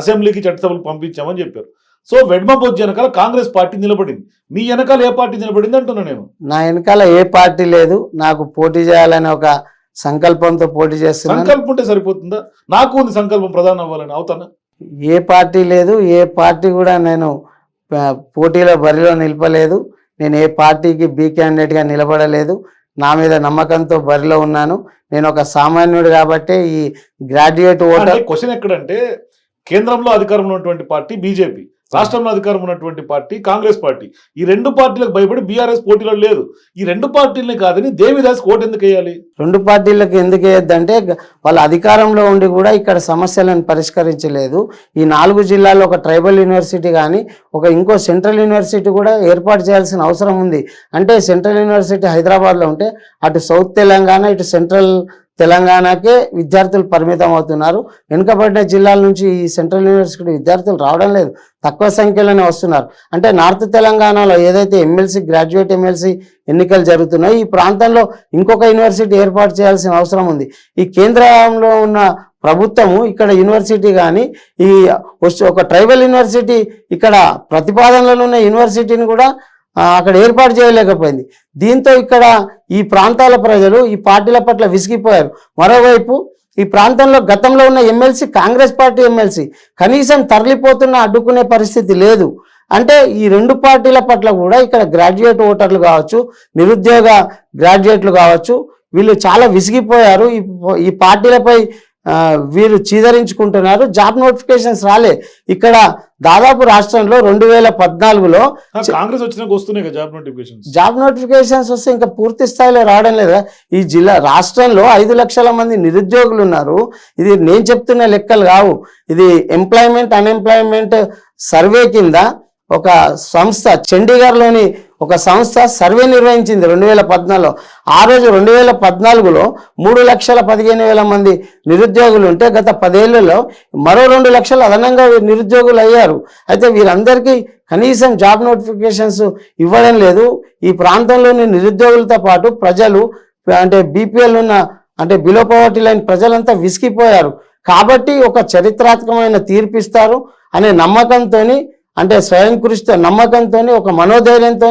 అసెంబ్లీకి చట్టసభలకు పంపించామని చెప్పారు. సో వెడ్మ బొజ్జు వెనకాల కాంగ్రెస్ పార్టీ నిలబడింది. మీ వెనకాల ఏ పార్టీ నిలబడింది అంటున్నా నేను? నా వెనకాల ఏ పార్టీ లేదు. నాకు పోటీ చేయాలని ఒక సంకల్పంతో పోటీ చేస్తున్నాను. సంకల్పం ఉంటే సరిపోతుందా? నాకు ఉంది సంకల్పం ప్రధానం అవ్వాలని. అవుతానా? ఏ పార్టీ లేదు. ఏ పార్టీ కూడా నేను పోటీలో బరిలో నిలపలేదు. నేను ఏ పార్టీకి బి క్యాండిడేట్గా నిలబడలేదు. నా మీద నమ్మకంతో బరిలో ఉన్నాను. నేను ఒక సామాన్యుడు కాబట్టి ఈ గ్రాడ్యుయేట్ ఓటర్ క్వశ్చన్ ఎక్కడంటే కేంద్రంలో అధికారంలో ఉన్నటువంటి పార్టీ బీజేపీ. రాష్ట్రంలో అధికారం ఉన్నటువంటి పార్టీ కాంగ్రెస్ పార్టీ. ఈ రెండు పార్టీలకు భయపడి బీఆర్ఎస్ పోటీలో లేదు. ఈ రెండు పార్టీలని కాదని దేవిదాస్ కోట్ ఎందుకు వేయాలి? రెండు పార్టీలకు ఎందుకు వేయద్దంటే వాళ్ళ అధికారంలో ఉండి కూడా ఇక్కడ సమస్యలను పరిష్కరించలేదు. ఈ నాలుగు జిల్లాల్లో ఒక ట్రైబల్ యూనివర్సిటీ కానీ ఒక ఇంకో సెంట్రల్ యూనివర్సిటీ కూడా ఏర్పాటు చేయాల్సిన అవసరం ఉంది. అంటే సెంట్రల్ యూనివర్సిటీ హైదరాబాద్లో ఉంటే అటు సౌత్ తెలంగాణ ఇటు సెంట్రల్ తెలంగాణకే విద్యార్థులు పరిమితం అవుతున్నారు వెనుకబడిన జిల్లాల నుంచి ఈ సెంట్రల్ యూనివర్సిటీ విద్యార్థులు రావడం లేదు. తక్కువ సంఖ్యలోనే వస్తున్నారు. అంటే నార్త్ తెలంగాణలో ఏదైతే ఎమ్మెల్సీ గ్రాడ్యుయేట్ ఎమ్మెల్సీ ఎన్నికలు జరుగుతున్నాయో ఈ ప్రాంతంలో ఇంకొక యూనివర్సిటీ ఏర్పాటు చేయాల్సిన అవసరం ఉంది. ఈ కేంద్రంలో ఉన్న ప్రభుత్వము ఇక్కడ యూనివర్సిటీ కానీ ఈ వస్తు- ఒక ట్రైబల్ యూనివర్సిటీ ఇక్కడ ప్రతిపాదనలో ఉన్న యూనివర్సిటీని కూడా అక్కడ ఏర్పాటు చేయలేకపోయింది. దీంతో ఇక్కడ ఈ ప్రాంతాల ప్రజలు ఈ పార్టీల పట్ల విసిగిపోయారు. మరోవైపు ఈ ప్రాంతంలో గతంలో ఉన్న ఎమ్మెల్సీ కాంగ్రెస్ పార్టీ ఎమ్మెల్సీ కనీసం తరలిపోతున్న అడ్డుకునే పరిస్థితి లేదు. అంటే ఈ రెండు పార్టీల పట్ల కూడా ఇక్కడ గ్రాడ్యుయేట్ ఓటర్లు కావచ్చు నిరుద్యోగ గ్రాడ్యుయేట్లు కావచ్చు వీళ్ళు చాలా విసిగిపోయారు. ఈ ఈ పార్టీలపై వీరు చీదరించుకుంటున్నారు. జాబ్ నోటిఫికేషన్స్ రాలే. ఇక్కడ దాదాపు రాష్ట్రంలో రెండు వేల పద్నాలుగులో కాంగ్రెస్ వచ్చినాక వస్తున్నాయి కదా జాబ్ నోటిఫికేషన్స్. జాబ్ నోటిఫికేషన్స్ వస్తే ఇంకా పూర్తి స్థాయిలో రావడం లేదా? ఈ జిల్లా రాష్ట్రంలో ఐదు లక్షల మంది నిరుద్యోగులు ఉన్నారు. ఇది నేను చెప్తున్న లెక్కలు కావు. ఇది ఎంప్లాయ్మెంట్ అన్ఎంప్లాయ్మెంట్ సర్వే కింద ఒక సంస్థ చండీగఢ్లోని ఒక సంస్థ సర్వే నిర్వహించింది రెండు వేల పద్నాలుగులో. ఆ రోజు రెండు వేల పద్నాలుగులో మూడు లక్షల పదిహేను వేల మంది నిరుద్యోగులు ఉంటే గత పదేళ్ళలో మరో రెండు లక్షలు అదనంగా నిరుద్యోగులు అయ్యారు. అయితే వీరందరికీ కనీసం జాబ్ నోటిఫికేషన్స్ ఇవ్వడం లేదు. ఈ ప్రాంతంలోని నిరుద్యోగులతో పాటు ప్రజలు అంటే బీపీఎల్ ఉన్న అంటే బిలో పవర్టీ లైన్ ప్రజలంతా విసిగిపోయారు. కాబట్టి ఒక చరిత్రాత్మకమైన తీర్పు ఇస్తారు అనే నమ్మకంతో అంటే స్వయం కృషితో నమ్మకంతో ఒక మనోధైర్యంతో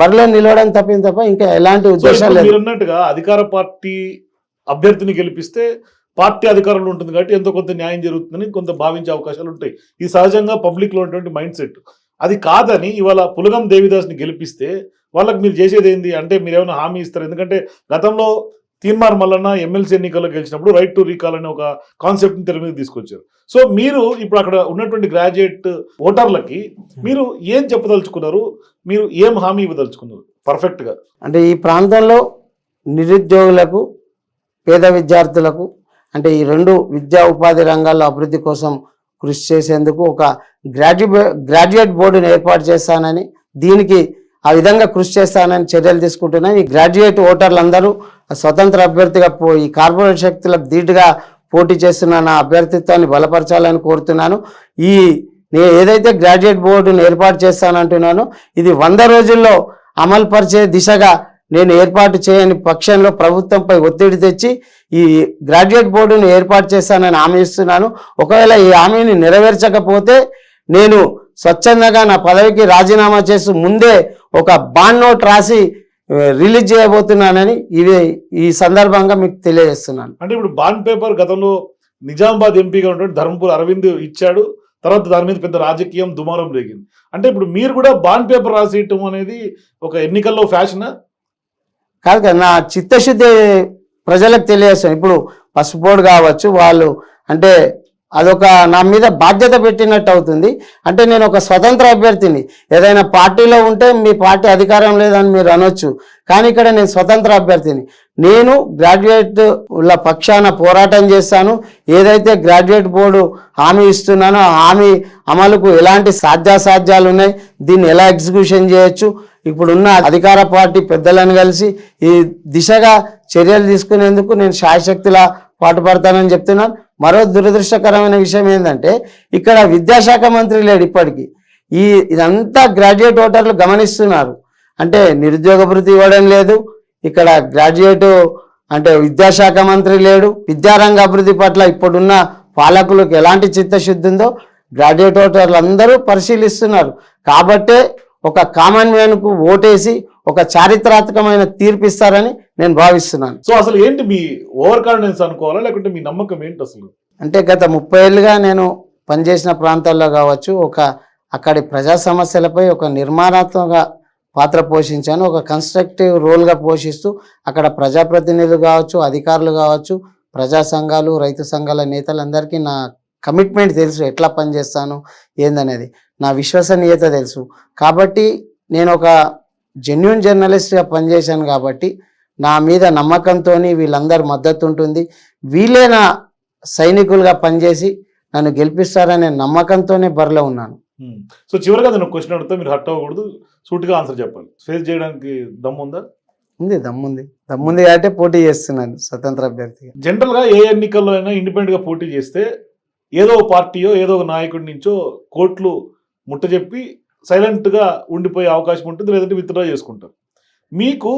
బరిలో నిలవడం తప్పింది తప్ప ఇంకా ఎలాంటి ఉద్దేశం లేదు. మీరు అన్నట్టుగా అధికార పార్టీ అభ్యర్థిని గెలిపిస్తే పార్టీ అధికారంలో ఉంటుంది కాబట్టి ఎంతో కొంత న్యాయం జరుగుతుందని కొంత భావించే అవకాశాలు ఉంటాయి. ఇది సహజంగా పబ్లిక్లో ఉన్నటువంటి మైండ్ సెట్. అది కాదని ఇవాళ పులగం దేవిదాస్ని గెలిపిస్తే వాళ్ళకి మీరు చేసేది ఏంది? అంటే మీరు ఏమైనా హామీ ఇస్తారు? ఎందుకంటే గతంలో తీన్మార్ మల్లన్న ఎమ్మెల్సీ ఎన్నికల్లో గెలిచినప్పుడు రైట్ టు రీకాల్ అనే ఒక కాన్సెప్ట్ని తెర మీద తీసుకొచ్చారు. సో మీరు ఇప్పుడు అక్కడ ఉన్నటువంటి గ్రాడ్యుయేట్ ఓటర్లకి మీరు ఏం చెప్పదలుచుకున్నారు? మీరు ఏం హామీ ఇవ్వదలుచుకున్నారు? పర్ఫెక్ట్గా. అంటే ఈ ప్రాంతంలో నిరుద్యోగులకు పేద విద్యార్థులకు అంటే ఈ రెండు విద్యా ఉపాధి రంగాల్లో అభివృద్ధి కోసం కృషి చేసేందుకు ఒక గ్రాడ్యుయే గ్రాడ్యుయేట్ బోర్డును ఏర్పాటు చేస్తానని దీనికి ఆ విధంగా కృషి చేస్తానని చర్యలు తీసుకుంటున్నాను ఈ గ్రాడ్యుయేట్ ఓటర్లందరూ స్వతంత్ర అభ్యర్థిగా పో ఈ కార్పొరేట్ శక్తులకు ధీటుగా పోటీ చేస్తున్న నా అభ్యర్థిత్వాన్ని బలపరచాలని కోరుతున్నాను. ఈ నేను ఏదైతే గ్రాడ్యుయేట్ బోర్డును ఏర్పాటు చేస్తానంటున్నానో ఇది వంద రోజుల్లో అమలు పరిచే దిశగా నేను ఏర్పాటు చేయని పక్షంలో ప్రభుత్వంపై ఒత్తిడి తెచ్చి ఈ గ్రాడ్యుయేట్ బోర్డును ఏర్పాటు చేస్తానని హామీ ఇస్తున్నాను. ఒకవేళ ఈ హామీని నెరవేర్చకపోతే నేను స్వచ్ఛందంగా నా పదవికి రాజీనామా చేసి ముందే ఒక బాండ్ నోట్ రాసి రిలీజ్ చేయబోతున్నానని ఇవి ఈ సందర్భంగా మీకు తెలియజేస్తున్నాను. అంటే ఇప్పుడు బాండ్ పేపర్ గతంలో నిజామాబాద్ ఎంపీగా ఉన్నటువంటి ధర్మపురి అరవింద్ ఇచ్చాడు తర్వాత దాని మీద పెద్ద రాజకీయం దుమారం రేగింది. అంటే ఇప్పుడు మీరు కూడా బాండ్ పేపర్ రాసేయటం అనేది ఒక ఎన్నికల్లో ఫ్యాషన్? కాదు కదా నా చిత్తశుద్ధి ప్రజలకు తెలియజేస్తాను. ఇప్పుడు పసుపు బోర్డు కావచ్చు వాళ్ళు అంటే అదొక నా మీద బాధ్యత పెట్టినట్టు అవుతుంది. అంటే నేను ఒక స్వతంత్ర అభ్యర్థిని. ఏదైనా పార్టీలో ఉంటే మీ పార్టీ అధికారం లేదని మీరు అనొచ్చు. కానీ ఇక్కడ నేను స్వతంత్ర అభ్యర్థిని. నేను గ్రాడ్యుయేట్ ల పక్షాన పోరాటం చేస్తాను. ఏదైతే గ్రాడ్యుయేట్ బోర్డు హామీ ఇస్తున్నానో హామీ అమలుకు ఎలాంటి సాధ్యాసాధ్యాలు ఉన్నాయి? దీన్ని ఎలా ఎగ్జిక్యూషన్ చేయొచ్చు? ఇప్పుడున్న అధికార పార్టీ పెద్దలను కలిసి ఈ దిశగా చర్యలు తీసుకునేందుకు నేను శాయశక్తిలా పాటుపడతానని చెప్తున్నాను. మరో దురదృష్టకరమైన విషయం ఏంటంటే ఇక్కడ విద్యాశాఖ మంత్రి లేడు ఇప్పటికీ. ఈ ఇదంతా గ్రాడ్యుయేట్ ఓటర్లు గమనిస్తున్నారు. అంటే నిరుద్యోగ భృతి ఇవ్వడం లేదు ఇక్కడ గ్రాడ్యుయేట్ అంటే విద్యాశాఖ మంత్రి లేడు విద్యారంగ అభివృద్ధి పట్ల ఇప్పుడున్న పాలకులకు ఎలాంటి చిత్తశుద్ధి ఉందో గ్రాడ్యుయేట్ ఓటర్లు అందరూ పరిశీలిస్తున్నారు. కాబట్టే ఒక కామన్ మ్యాన్కు ఓటేసి ఒక చారిత్రాత్మకమైన తీర్పు ఇస్తారని నేను భావిస్తున్నాను. సో అసలు ఏంటి మీ ఓవర్ కాన్ఫిడెన్స్ అనుకోవాలా? లేకుంటే మీ నమ్మకం ఏంటి అసలు? అంటే గత ముప్పై ఏళ్ళుగా నేను పనిచేసిన ప్రాంతాల్లో కావచ్చు ఒక అక్కడి ప్రజా సమస్యలపై ఒక నిర్మాణాత్మక పాత్ర పోషించాను. ఒక కన్స్ట్రక్టివ్ రోల్గా పోషిస్తూ అక్కడ ప్రజాప్రతినిధులు కావచ్చు అధికారులు కావచ్చు ప్రజా సంఘాలు రైతు సంఘాల నేతలందరికీ నా కమిట్మెంట్ తెలుసు. ఎట్లా పనిచేస్తాను? ఏందనేది. నా విశ్వసనీయత తెలుసు. కాబట్టి నేను ఒక జెన్యున్ జర్నలిస్ట్గా పనిచేశాను కాబట్టి నా మీద నమ్మకంతో వీళ్ళందరి మద్దతు ఉంటుంది వీళ్ళే నా సైనికులుగా పనిచేసి నన్ను గెలిపిస్తారనే నమ్మకంతోనే బరిలో ఉన్నాను. సో చివరిగా నేను క్వశ్చన్ అడిగితే మీరు హట్ అవ్వకూడదు. సూటిగా ఆన్సర్ చెప్పాలి. ఫేస్ చేయడానికి దమ్ము ఉందా? ఉంది దమ్ముంది దమ్ముంది కాబట్టి పోటీ చేస్తున్నాను స్వతంత్ర అభ్యర్థిగా. జనరల్గా ఏ ఎన్నికల్లో అయినా ఇండిపెండెంట్గా పోటీ చేస్తే ఏదో పార్టీయో ఏదో ఒక నాయకుడి నుంచో కోట్లు ముట్టజెప్పి సైలెంట్గా ఉండిపోయే అవకాశం ఉంటుంది లేదంటే విత్డ్రా చేసుకుంటారు. మీకు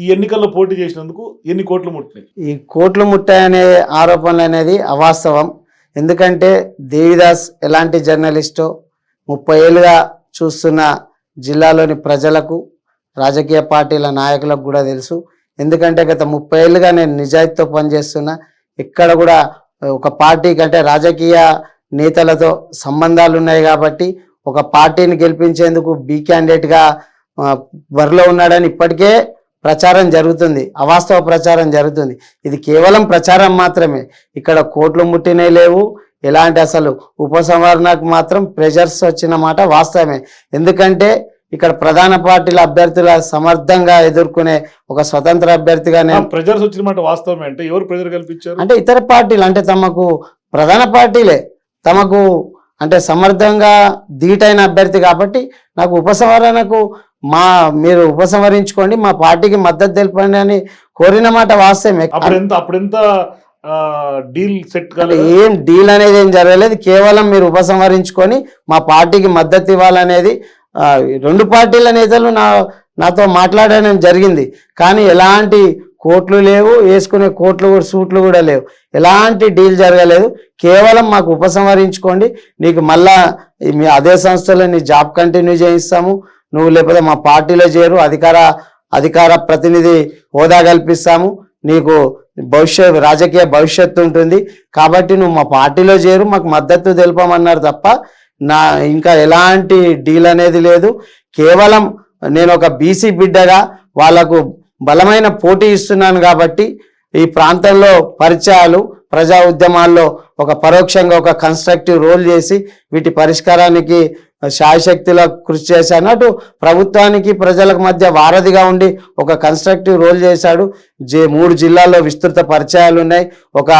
ఈ ఎన్నికల్లో పోటీ చేసినందుకు ఎన్ని కోట్లు ముట్టినాయి? ఈ కోట్లు ముట్టాయనే ఆరోపణలు అనేది అవాస్తవం. ఎందుకంటే దేవిదాస్ ఎలాంటి జర్నలిస్టో ముప్పై ఏళ్ళుగా చూస్తున్న జిల్లాలోని ప్రజలకు రాజకీయ పార్టీల నాయకులకు కూడా తెలుసు. ఎందుకంటే గత ముప్పై ఏళ్ళుగా నేను నిజాయితీతో పనిచేస్తున్నా. ఇక్కడ కూడా ఒక పార్టీ కంటే రాజకీయ నేతలతో సంబంధాలు ఉన్నాయి కాబట్టి ఒక పార్టీని గెలిపించేందుకు బీ క్యాండిడేట్గా బరిలో ఉన్నాడని ఇప్పటికే ప్రచారం జరుగుతుంది. అవాస్తవ ప్రచారం జరుగుతుంది. ఇది కేవలం ప్రచారం మాత్రమే. ఇక్కడ కోట్లు ముట్టినవి లేవు. ఎలాంటి అసలు ఉపసంహరణకు మాత్రం ప్రెజర్స్ వచ్చిన మాట వాస్తవమే. ఎందుకంటే ఇక్కడ ప్రధాన పార్టీల అభ్యర్థుల సమర్థంగా ఎదుర్కొనే ఒక స్వతంత్ర అభ్యర్థిగా నేను ప్రెజర్స్ వచ్చిన మాట వాస్తవమే అంటే ఎవరు ప్రెజర్ కల్పించారు? అంటే ఇతర పార్టీలు అంటే తమకు ప్రధాన పార్టీలే. తమకు అంటే సమర్థంగా ధీటైన అభ్యర్థి కాబట్టి నాకు ఉపసంహరణకు మా మీరు ఉపసంహరించుకోండి మా పార్టీకి మద్దతు తెలపండి అని కోరిన మాట వాస్తవమే. ఎంత డీల్ సెట్ ఏం డీల్ అనేది ఏం జరగలేదు. కేవలం మీరు ఉపసంహరించుకొని మా పార్టీకి మద్దతు ఇవ్వాలనేది రెండు పార్టీల నేతలు నా నాతో మాట్లాడడం జరిగింది. కానీ ఎలాంటి కోట్లు లేవు వేసుకునే కోట్లు కూడా సూట్లు కూడా లేవు. ఎలాంటి డీల్ జరగలేదు. కేవలం మాకు ఉపసంహరించుకోండి. నీకు మళ్ళా అదే సంస్థలో నీ జాబ్ కంటిన్యూ చేయిస్తాము. నువ్వు లేకపోతే మా పార్టీలో చేరు అధికార అధికార ప్రతినిధి హోదా కల్పిస్తాము. నీకు భవిష్యత్ రాజకీయ భవిష్యత్తు ఉంటుంది. కాబట్టి నువ్వు మా పార్టీలో చేరు మాకు మద్దతు తెలుపమన్నారు తప్ప నా ఇంకా ఎలాంటి డీల్ అనేది లేదు. కేవలం నేను ఒక బీసీ బిడ్డగా వాళ్ళకు బలమైన పోటీ ఇస్తున్నాను కాబట్టి ఈ ప్రాంతంలో పరిచయాలు ప్రజా ఉద్యమాల్లో ఒక పరోక్షంగా ఒక కన్స్ట్రక్టివ్ రోల్ చేసి వీటి పరిష్కారానికి శాయశక్తిలో కృషి చేశాను. అటు ప్రభుత్వానికి ప్రజలకు మధ్య వారధిగా ఉండి ఒక కన్స్ట్రక్టివ్ రోల్ చేశాడు. జే మూడు జిల్లాల్లో విస్తృత పరిచయాలు ఉన్నాయి. ఒక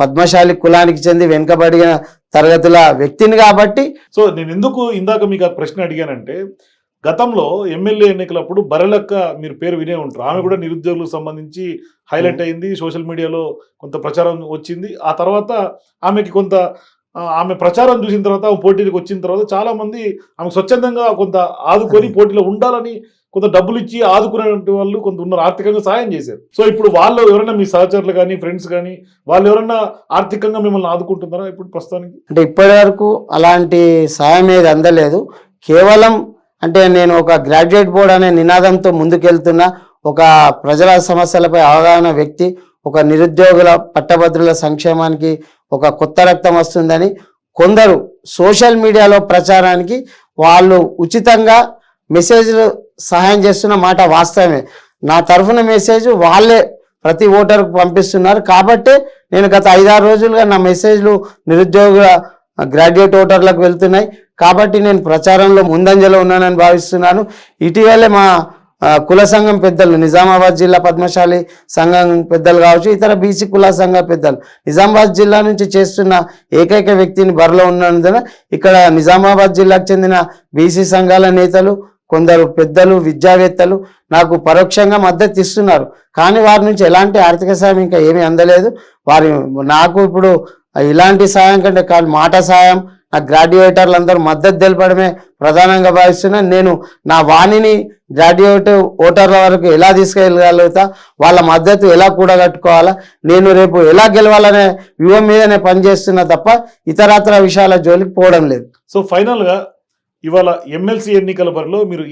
పద్మశాలి కులానికి చెంది వెనుకబడిన తరగతుల వ్యక్తిని కాబట్టి సో నేను ఎందుకు ఇందాక మీకు ఆ ప్రశ్న అడిగానంటే గతంలో ఎమ్మెల్యే ఎన్నికలప్పుడు బరలక్క మీరు పేరు వినే ఉంటారు. ఆమె కూడా నిరుద్యోగులకు సంబంధించి హైలైట్ అయింది. సోషల్ మీడియాలో కొంత ప్రచారం వచ్చింది. ఆ తర్వాత ఆమెకి కొంత ఆమె ప్రచారం చూసిన తర్వాత పోటీలకు వచ్చిన తర్వాత చాలా మంది ఆమె స్వచ్ఛందంగా కొంత ఆదుకొని పోటీలో ఉండాలని కొంత డబ్బులు ఇచ్చి ఆదుకునే వాళ్ళు కొంత ఉన్నారు ఆర్థికంగా సాయం చేశారు. సో ఇప్పుడు వాళ్ళు ఎవరైనా మీ సహచరులు కానీ ఫ్రెండ్స్ కానీ వాళ్ళు ఎవరైనా ఆర్థికంగా మిమ్మల్ని ఆదుకుంటున్నారా ఇప్పుడు ప్రస్తుతానికి? అంటే ఇప్పటి వరకు అలాంటి సాయం ఏది అందలేదు. కేవలం అంటే నేను ఒక గ్రాడ్యుయేట్ బోర్డ్ అనే నినాదంతో ముందుకెళ్తున్న ఒక ప్రజల సమస్యలపై అవగాహన వ్యక్తి ఒక నిరుద్యోగుల పట్టభద్రుల సంక్షేమానికి ఒక కొత్త రక్తం వస్తుందని కొందరు సోషల్ మీడియాలో ప్రచారానికి వాళ్ళు ఉచితంగా మెసేజ్లు సహాయం చేస్తున్న మాట వాస్తవమే. నా తరఫున మెసేజ్ వాళ్ళే ప్రతి ఓటర్కు పంపిస్తున్నారు. కాబట్టి నేను గత ఐదారు రోజులుగా నా మెసేజ్లు నిరుద్యోగ గ్రాడ్యుయేట్ ఓటర్లకు వెళ్తున్నాయి. కాబట్టి నేను ప్రచారంలో ముందంజలో ఉన్నానని భావిస్తున్నాను. ఇటీవలే మా కుల సంఘం పెద్దలు నిజామాబాద్ జిల్లా పద్మశాలి సంఘం పెద్దలు కావచ్చు ఇతర బీసీ కుల సంఘ పెద్దలు. నిజామాబాద్ జిల్లా నుంచి చేస్తున్న ఏకైక వ్యక్తిని బరిలో ఉన్నందున ఇక్కడ నిజామాబాద్ జిల్లాకు చెందిన బీసీ సంఘాల నేతలు కొందరు పెద్దలు విద్యావేత్తలు నాకు పరోక్షంగా మద్దతు ఇస్తున్నారు. కానీ వారి నుంచి ఎలాంటి ఆర్థిక సాయం ఇంకా ఏమీ అందలేదు. వారి నాకు ఇప్పుడు ఇలాంటి సాయం కంటే కానీ మాట సాయం నా గ్రాడ్యుయేటర్లు అందరూ మద్దతు తెలపడమే ప్రధానంగా భావిస్తున్నాను నేను నా వాణిని గ్రాడ్యుయేట్ ఓటర్ల వరకు ఎలా తీసుకెళ్ళగలుగుతా వాళ్ళ మద్దతు ఎలా కూడగట్టుకోవాలా నేను రేపు ఎలా గెలవాలనే వ్యూహం మీదనే పనిచేస్తున్నా తప్ప ఇతరత్ర విషయాల జోలికి పోవడం లేదు. సో ఫైనల్గా ఇవాళ ఎమ్మెల్సీ ఎన్నికల బరిలో మీరు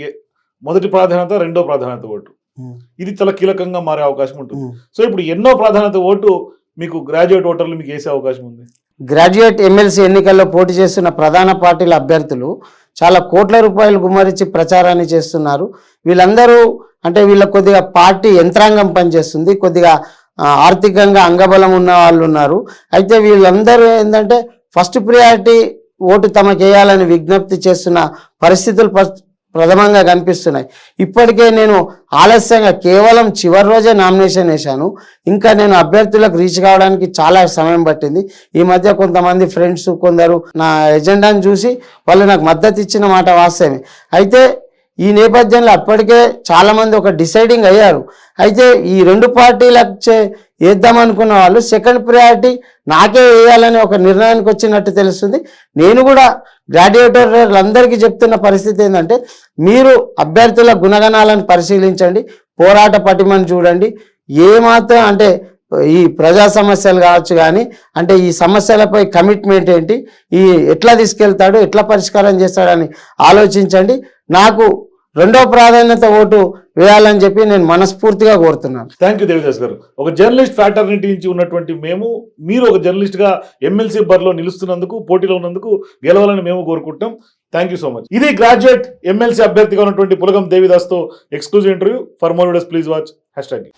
మొదటి ప్రాధాన్యత రెండో ప్రాధాన్యత ఓటు. ఇది చాలా కీలకంగా మారే అవకాశం ఉంటుంది. సో ఇప్పుడు ఎన్నో ప్రాధాన్యత ఓటు మీకు గ్రాడ్యుయేట్ ఓటర్లు మీకు వేసే అవకాశం ఉంది. గ్రాడ్యుయేట్ ఎమ్మెల్సీ ఎన్నికల్లో పోటీ చేస్తున్న ప్రధాన పార్టీల అభ్యర్థులు చాలా కోట్ల రూపాయలు గుమ్మరించి ప్రచారాన్ని చేస్తున్నారు. వీళ్ళందరూ అంటే వీళ్ళ కొద్దిగా పార్టీ యంత్రాంగం పనిచేస్తుంది. కొద్దిగా ఆర్థికంగా అంగబలం ఉన్న వాళ్ళు ఉన్నారు. అయితే వీళ్ళందరూ ఏంటంటే ఫస్ట్ ప్రియారిటీ ఓటు తమకేయాలని విజ్ఞప్తి చేస్తున్న పరిస్థితులు ప్రథమంగా కనిపిస్తున్నాయి. ఇప్పటికే నేను ఆలస్యంగా కేవలం చివరి రోజే నామినేషన్ వేశాను. ఇంకా నేను అభ్యర్థులకు రీచ్ కావడానికి చాలా సమయం పట్టింది. ఈ మధ్య కొంతమంది ఫ్రెండ్స్ కొందరు నా ఎజెండాను చూసి వాళ్ళు నాకు మద్దతు ఇచ్చిన మాట వాస్తవమే. అయితే ఈ నేపథ్యంలో అప్పటికే చాలామంది ఒక డిసైడింగ్ అయ్యారు. అయితే ఈ రెండు పార్టీలకు చే- వేద్దాం అనుకున్న వాళ్ళు సెకండ్ ప్రయారిటీ నాకే వేయాలని ఒక నిర్ణయానికి వచ్చినట్టు తెలుస్తుంది. నేను కూడా గ్రాడ్యుయేటర్లందరికీ చెప్తున్న పరిస్థితి ఏంటంటే మీరు అభ్యర్థుల గుణగణాలను పరిశీలించండి పోరాట పటిమని చూడండి. ఏమాత్రం అంటే ఈ ప్రజా సమస్యలు కావచ్చు కానీ అంటే ఈ సమస్యలపై కమిట్మెంట్ ఏంటి ఈ ఎట్లా తీసుకెళ్తాడు ఎట్లా పరిష్కారం చేస్తాడని ఆలోచించండి. నాకు రెండో ప్రాధాన్యత ఓటు వేయాలని చెప్పి నేను మనస్ఫూర్తిగా కోరుతున్నాను. థ్యాంక్ యూ దేవిదాస్ గారు. ఒక జర్నలిస్ట్ ఫ్యాటర్నిటీ నుంచి ఉన్నటువంటి మేము మీరు ఒక జర్నలిస్ట్గా ఎమ్మెల్సీ బరిలో నిలుస్తున్నందుకు పోటీలో ఉన్నందుకు గెలవాలని మేము కోరుకుంటాం థ్యాంక్ యూ సో మచ్ ఇది గ్రాడ్యుయేట్ ఎమ్మెల్సీ అభ్యర్థిగా ఉన్నటువంటి Pulagam దేవిదాస్తో exclusive interview for more videos please watch hashtag